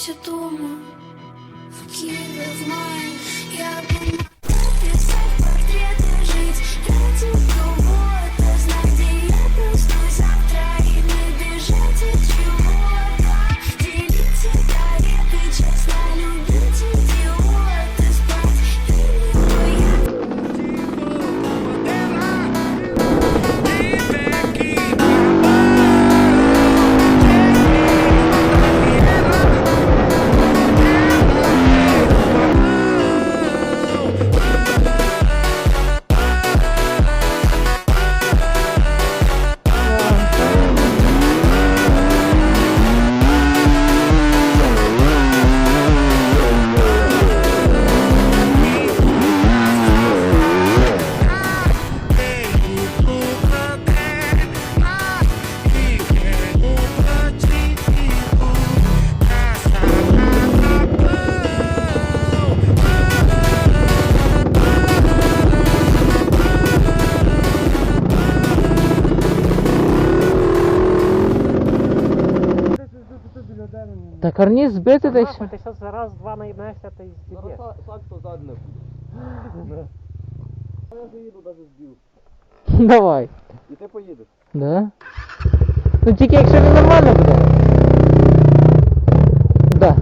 Вернемся дома в Киеве в маю. Я могла писать портреты, жить карніз збити десь. Нахуй, ти зараз раз, два наїбнешся, та й зб'єш. Так то задне буде. Я заїду навіть збив. Давай. І ти поїдеш. Да? Ну тільки якщо він нормально буде. Да.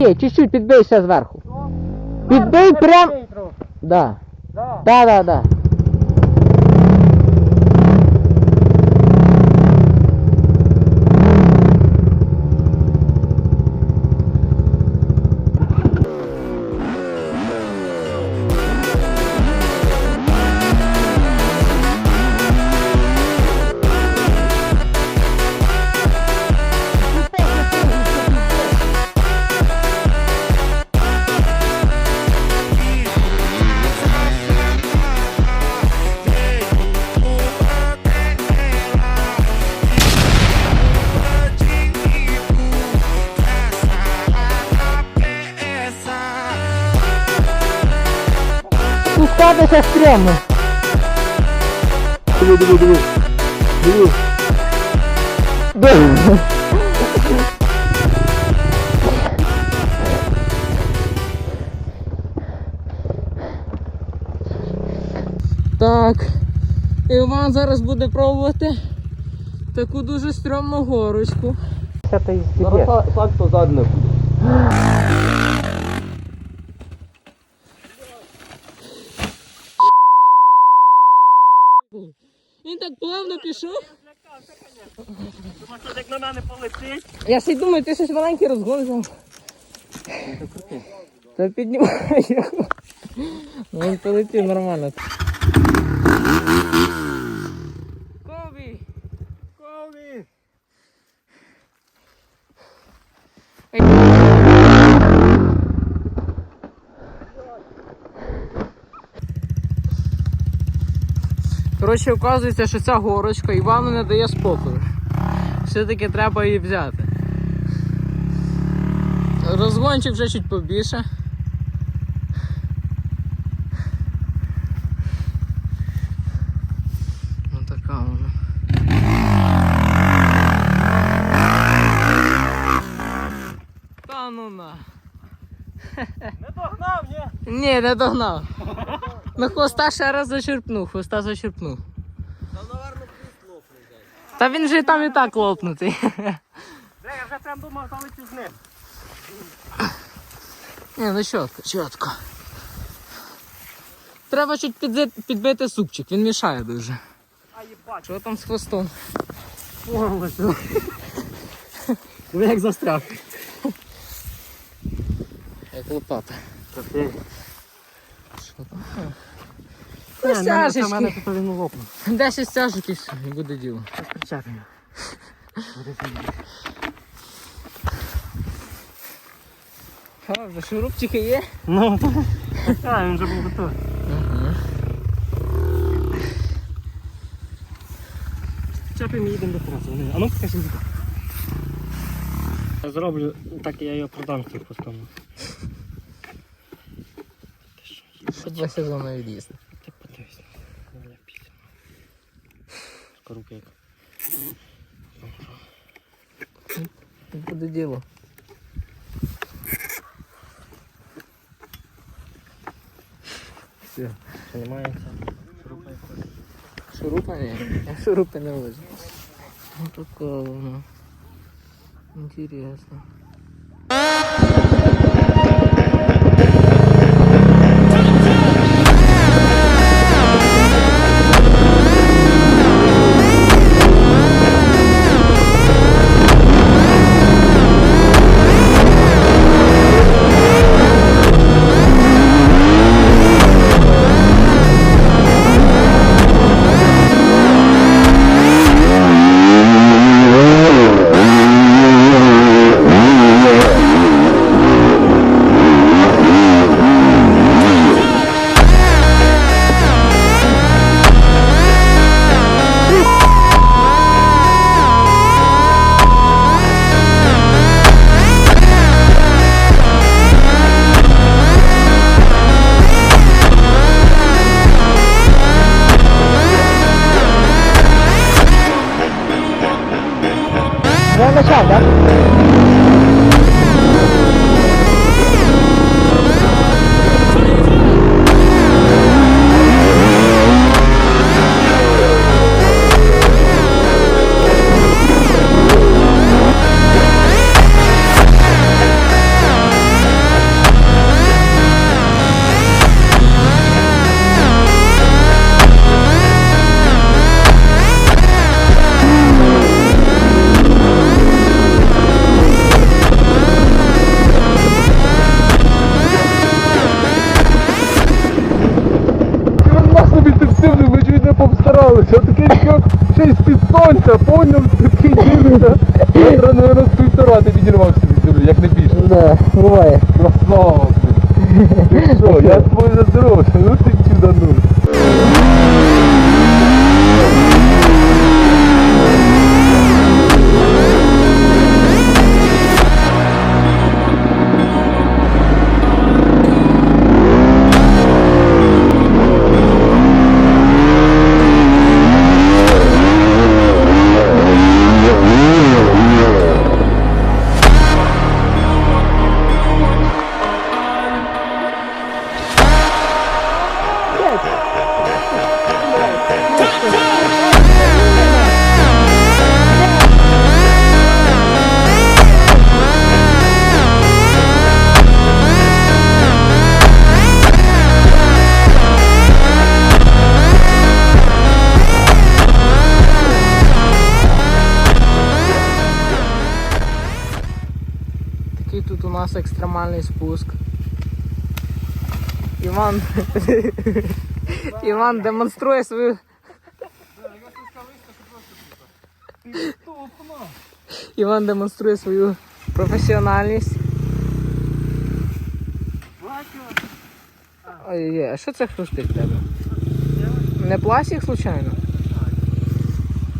Є, чуть-чуть підбий ще зверху. Підбий прям. Да. Да. Да, да, да. Спускатися стрьомно. Диви, диви, диви. Диви. Так. Іван зараз буде пробувати таку дуже стрьомну горочку. Це. Зараз так то задне буде. пішов. Думаю, що як на мене полетить. Я ще й думаю, ти щось маленький розгон взяв. Та піднімай його. Ну він полетів нормально. Кові! Кові! Коротше, вказується, що ця горочка Івану не дає спокою. Все-таки треба її взяти. Розгончик вже чуть побільше. Та ну на. Не догнав, ні? Ні, не догнав. Ну хвоста ще раз зачерпнув, хвоста зачерпнув. Там, наверно, хвіст десь. Та він же там і так лопнутий. Де, я вже прям думав, залетів з ним. Ні, ну чітко, чітко. Треба чуть підзи- підбити супчик, він мішає дуже. А їбать. Що там з хвостом? Порвалося. Диви, як застряг. Як лопата. Що там? Це в мене тут він лопнув. 10 стяжок і все, і буде діло. Причепимо. А, вже шурупчики є? Ну, так, він вже був готовий. Ага. Чепимо їдемо до трасу. А ну покажи мені. Я зроблю, так я його продам цих постому. Ще два сезони від'їзди. Ти подивись. Бля, пісня. Скорука як. Буде діло. Все. Знімається. Шурупа ні. Я шурупи не возьму. Ну такого воно. Интересно. Повстаралися. Такий чувак ще й з-під сонця, поняв, такий дивиться. Метра, наверное, з півтора ти відірвався від землі, як не більше. Да, буває. Красава, блін. Ти що, я твой задоровся, ну ти чуданув. Екстремальний спуск. Іван. Іван демонструє свою. Іван демонструє свою професіональність. Ой, а що це хрустить в тебе? Не пластик случайно?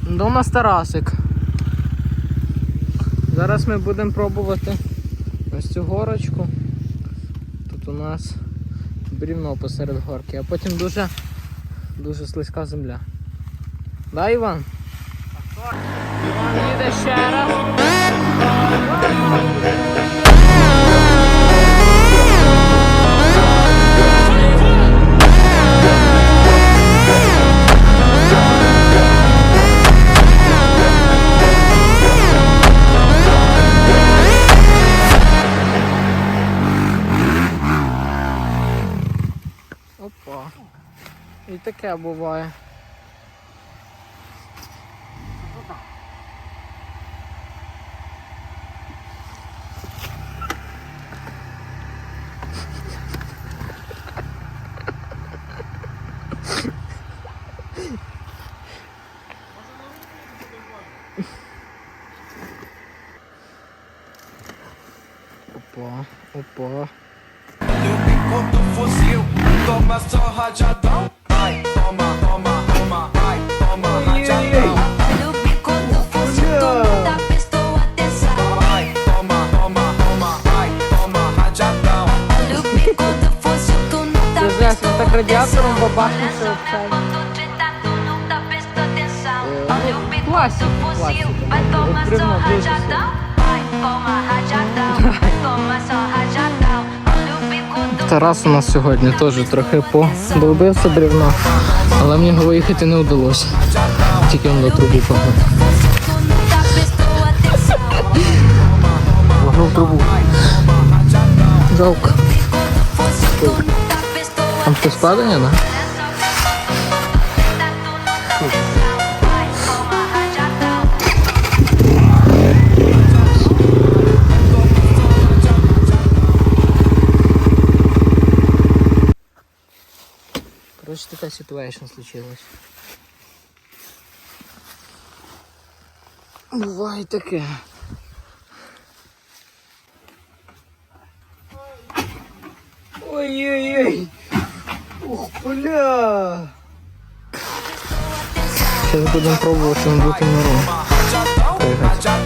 До нас Тарасик. Зараз ми будемо пробувати ось цю горочку. Тут у нас брівно посеред горки, а потім дуже дуже слизька земля. Да, Іван? Іван їде ще раз. Opa. Eita que é a boboia. O pó, o pó. Eu me conto fosse eu. Toma só rajadão. Ai, toma, toma, toma. Ai, toma rajadão. Olha o bico do fosso da pessoa toma, toma, toma. Toma rajadão. Olha o bico do fosso da pessoa dessa. Você tá acreditando Тарас у нас сьогодні теж трохи подолбився брівно, але мені його виїхати не вдалося. Тільки він до трубу погнув. Вогнув трубу. Жалко. Там щось падання, так? да? та ситуація случилась. Бывает такая. Ой-ой-ой! Ух, бля! Зараз будемо он будет бутимиру. Поїхати.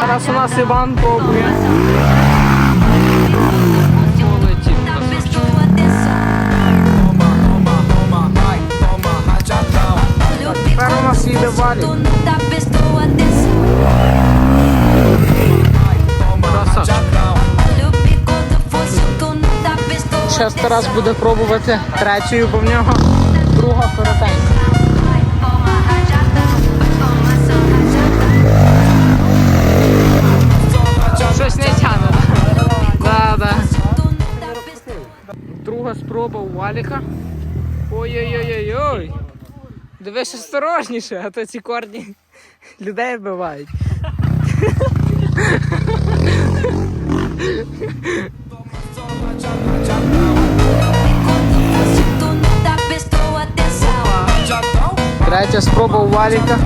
Зараз у нас Іван пробує. Зараз буде пробувати третьою, бо в нього друга коротенька. Валіка. Ой-ой-ой-ой-ой. Дивись осторожніше, а то ці корні людей вбивають. Третя спроба у валіка.